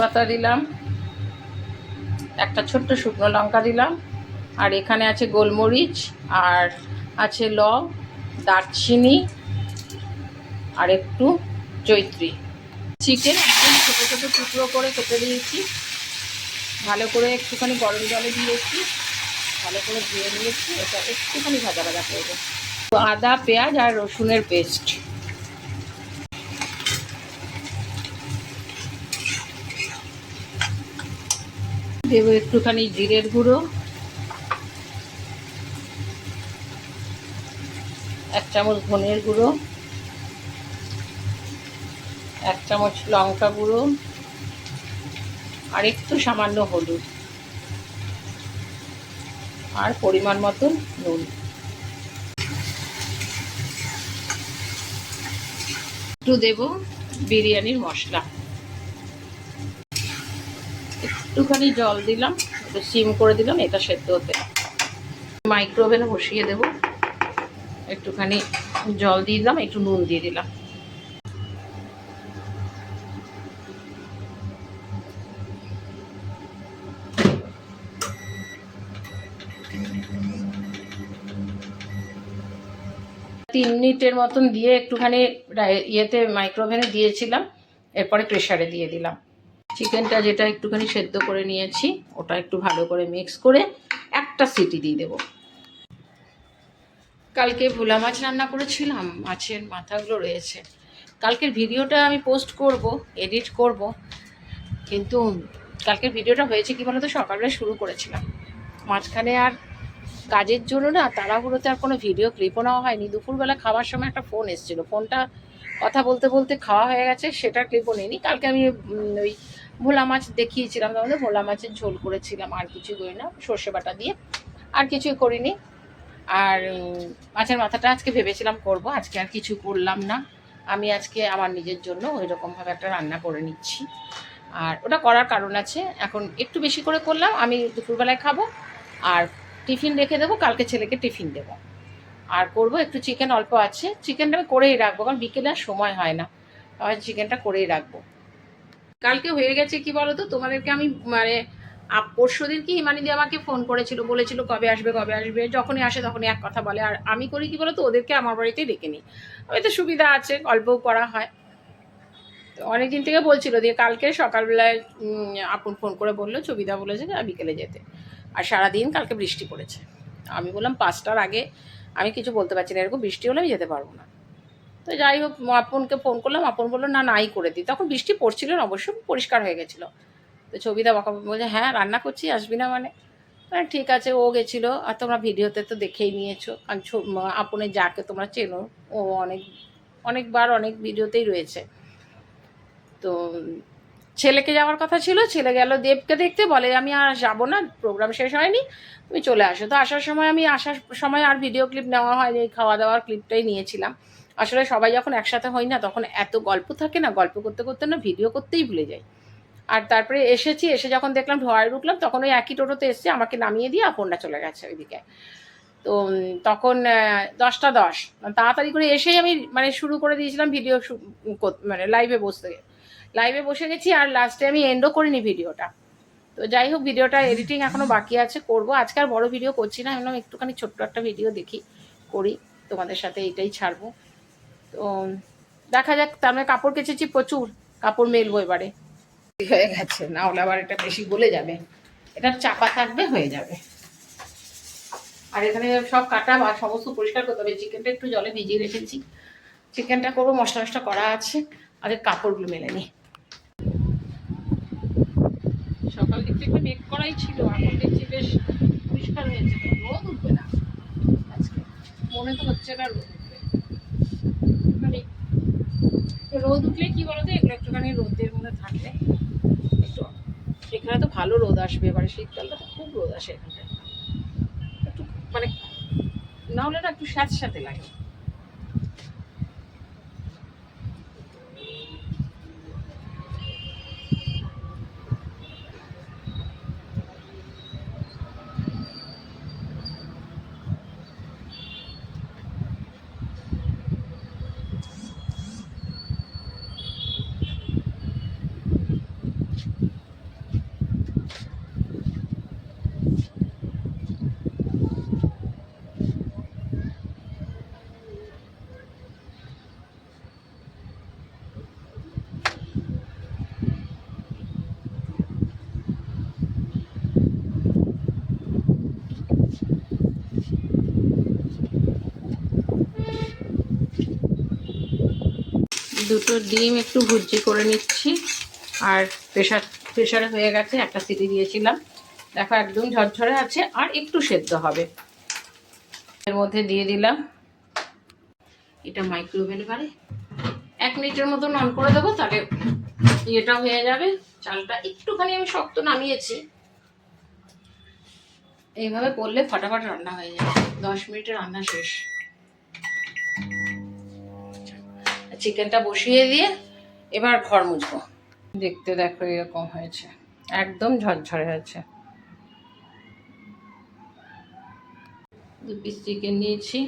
তেজপাতা দিলাম, একটা ছোট্ট শুকনো লঙ্কা দিলাম, আর এখানে আছে গোলমরিচ, আর আছে লং দারচিনি, আর একটু জৈত্রী চিকেন একদম ছোটো ছোটো টুকরো করে কেটে দিয়েছি। ভালো করে একটুখানি গরম জলে দিয়েছি, ভালো করে ধুয়ে নিয়েছি, এটা একটুখানি ভাজা ভাজা করব তো আদা, পেঁয়াজ আর রসুনের পেস্ট। দেবো একটুখানি জিরের গুঁড়ো, এক চামচ ধনের গুঁড়ো, এক চামচ লঙ্কা গুঁড়ো, আর একটু সামান্য হলুদ, আর পরিমাণ মতো নুন। একটু দেব বিরিয়ানির মশলা। একটুখানি জল দিলাম সিম করে দিলাম, এটা সেদ্ধ হতে। মাইক্রোওভেনে বসিয়ে দেব। একটুখানি জল দিয়ে দিলাম, একটু নুন দিয়ে দিলাম। তিন মিনিটের মতন দিয়ে একটুখানি ইয়েতে মাইক্রোওভেনে দিয়েছিলাম, এরপরে প্রেসারে দিয়ে দিলাম। চিকেনটা যেটা একটুখানি সেদ্ধ করে নিয়েছি, ওটা একটু ভালো করে মিক্স করে একটা সিটি দিয়ে দেবো। কালকে ভোলা মাছ রান্না করেছিলাম, মাছের মাথাগুলো রয়েছে। কালকের ভিডিওটা আমি পোস্ট করব এডিট করব, কিন্তু কালকের ভিডিওটা হয়েছে কি বলতো, সকালবেলা শুরু করেছিলাম। মাঝখানে আর কাজের জন্য না, তাড়াহুড়োতে আর কোনো ভিডিও ক্লিপও নেওয়া হয়নি। দুপুরবেলা খাওয়ার সময় একটা ফোন এসেছিল। ফোনটা কথা বলতে বলতে খাওয়া হয়ে গেছে সেটা ক্লিপও নিইনি। কালকে আমি ওই ভোলা মাছ দেখিয়েছিলাম তোমাদের ভোলা মাছের ঝোল করেছিলাম, আর কিছু করি না, সর্ষে বাটা দিয়ে, আর কিছুই করিনি। আর মাছের মাথাটা আজকে ভেবেছিলাম করব, আজকে আর কিছু করলাম না। আমি আজকে আমার নিজের জন্য ওই রকমভাবে একটা রান্না করে নিচ্ছি। আর ওটা করার কারণ আছে, এখন একটু বেশি করে করলাম, আমি দুপুরবেলায় খাব, আর টিফিন রেখে দেবো, কালকে ছেলেকে টিফিন দেবো। আর করব একটু চিকেন, অল্প আছে, চিকেনটা আমি করেই রাখব, কারণ বিকেলে আর সময় হয় না। আর চিকেনটা করেই রাখব। কালকে হয়ে গেছে কি বলো তো তোমাদেরকে আমি মানে পরশু দিন কি হিমানি দিয়ে আমাকে ফোন করেছিল, বলেছিল কবে আসবে কবে আসবে, যখনই আসে তখনই এক কথা বলে। আর আমি করি কি বলো তো ওদেরকে আমার বাড়িতেই ডেকে নিই। তো সুবিধা আছে, গল্পও করা হয়। তো অনেকদিন থেকে বলছিল দিয়ে কালকে সকালবেলায় আপন ফোন করে বলল ছবিদা বলেছে যে বিকেলে যেতে। আর সারাদিন কালকে বৃষ্টি পড়েছে। আমি বললাম, পাঁচটার আগে আমি কিছু বলতে পারছি না, এরকম বৃষ্টি হলে আমি যেতে পারব না। তো যাই হোক, আপনকে ফোন করলাম, আপন বলল, না নাই করে দিই। তখন বৃষ্টি পড়ছিল না, অবশ্য পরিষ্কার হয়ে গেছিল। তো ছবিটা বাঁকা বলছে হ্যাঁ রান্না করছি, আসবি না মানে? হ্যাঁ ঠিক আছে, ও গেছিল, আর তোমরা ভিডিওতে তো দেখেই নিয়েছো। ম- আপনের যাকে তোমরা চেনো, ও অনেক, অনেকবার অনেক ভিডিওতেই রয়েছে। তো ছেলেকে যাওয়ার কথা ছিল, ছেলে গেল দেবকে দেখতে, বলে, আমি আর যাব না প্রোগ্রাম শেষ হয়নি, তুমি চলে আসো। তো আসার সময় আমি আসার সময় আর ভিডিও ক্লিপ নেওয়া হয়নি খাওয়া দাওয়ার ক্লিপটাই নিয়েছিলাম। আসলে সবাই যখন একসাথে হই না, তখন এত গল্প থাকে না, গল্প করতে করতে না ভিডিও করতেই ভুলে যাই। আর তারপরে এসেছি, এসে যখন দেখলাম ঢোয়ায় ঢুকলাম, তখন ওই একই টোটোতে এসছে, আমাকে নামিয়ে দিয়ে আপনটা চলে গেছে ওইদিকে। তো তখন দশটা দশ। তাড়াতাড়ি করে এসেই আমি মানে শুরু করে দিয়েছিলাম ভিডিও মানে লাইভে বসতে। লাইভে বসে গেছি আর লাস্টে আমি এন্ডও করিনি ভিডিওটা। তো যাই হোক, ভিডিওটা এডিটিং এখনও বাকি আছে, করব। আজকে আর বড় ভিডিও করছি না ভাবলাম একটুখানি ছোট্ট একটা ভিডিও দেখি, করি। তোমাদের সাথে এইটাই ছাড়বো। তো দেখা যাক, তার মানে কাপড় কেচেছি প্রচুর, কাপড় মেলবো এবারে। হয়ে গেছে, না হলে আবার এটা বেশি গলে যাবে। এটা চাপা থাকবে, হয়ে যাবে। আর এখানে সব কাটা বা সমস্ত পরিষ্কার করতে হবে। চিকেনটা একটু জলে ভিজিয়ে রেখেছি। চিকেনটা করব, মশলা মশলা করা আছে। আগে কাপড়গুলো মেলে নিই সকাল দিকটা একটু মেঘ করাই ছিল, এখন দেখছি বেশ পরিষ্কার হয়েছে। রোদ উঠবে না। আজকে মনে তো হচ্ছে না রোদ উঠবে মানে রোদ উঠলে কি বলতো? এগুলো একটুখানি রোদের মধ্যে থাকলে একটু এখানে তো ভালো রোদ আসবে। এবারে শীতকালটা তো খুব রোদ আসে এখানটায়। একটু মানে না হলে একটু স্যাঁত স্যাঁতে লাগে। দুটো ডিম একটু ভুজি করে নিচ্ছি। আর প্রেশার, প্রেশারে হয়ে গেছে, একটা সিটি দিয়েছিলাম। দেখো একদম ঝরঝরে আছে, আর একটু সেদ্ধ হবে। এর মধ্যে দিয়ে দিলাম। এটা মাইক্রোওভেনে পারে এক মিনিটের মতন অন করে দেবো, তাহলে ইয়েটা হয়ে যাবে। চালটা একটুখানি আমি শক্ত নামিয়েছি। এইভাবে করলে ফটাফট রান্না হয়ে যাবে। দশ মিনিটে রান্না শেষ। চিকেনটা বসিয়ে দিয়ে এবার ঘর মুছবো। দেখতে দেখো এরকম হয়েছে। একদম ঝরঝরে হয়েছে। দু পিস চিকেন নিয়েছি।